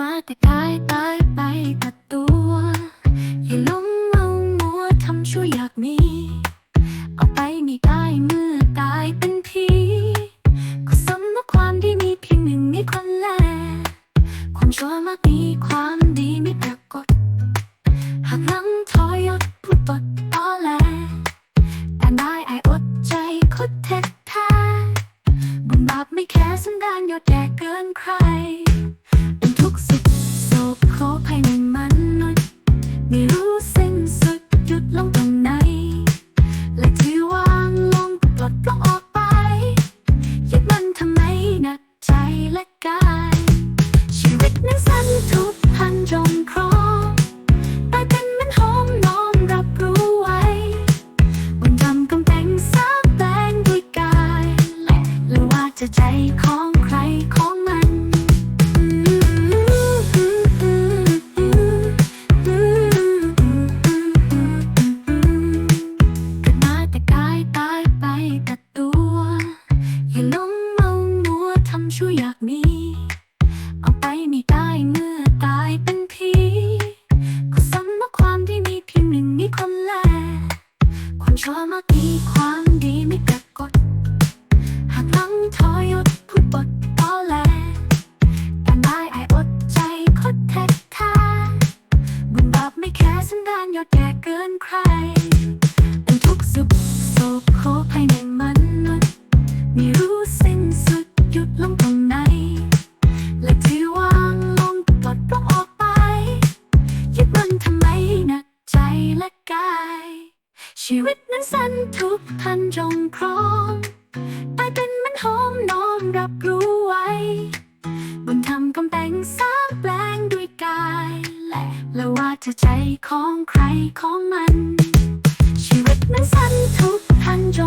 มาแต่ตายตายไปตัดตัว อย่าหลงเมามัวทำชั่วอยากมี เอาไปไม่ได้เมื่อตายเป็นผีก็สมว่าความดีมีเพียงหนึ่งในคนแล ความชั่วมากมีความดีไม่ปรากฏหากหลังทอยดพูดบทตอแลแต่ได้ไอายอดใจคดเท็จแท้บุญบาปไม่แค่สันดานยอดแย่เกินใคร อย่าหลงเมามัวทำชั่วอยากมี เอาไปไม่ได้เมื่อตายเป็นผีก็สมว่าความที่มีเพียงหนึ่งมีคนแลความชั่วมากมีความดีไม่ปรากฏหากหลังทอยดพูดบทตอแหลการได้ไอายอดใจคดแท้แท้บุญบาปไม่แค่สันดานยอดแย่เกินใคร ชีวิตนั้นสั้นทุกพันจงครองตายเป็นมันหอมน้อมรับรู้ไว้บุญทำกำแพงสร้างแปลงด้วยกายและและว่าจะใจของใครของมัน ชีวิตนั้นสั้นทุกพันจ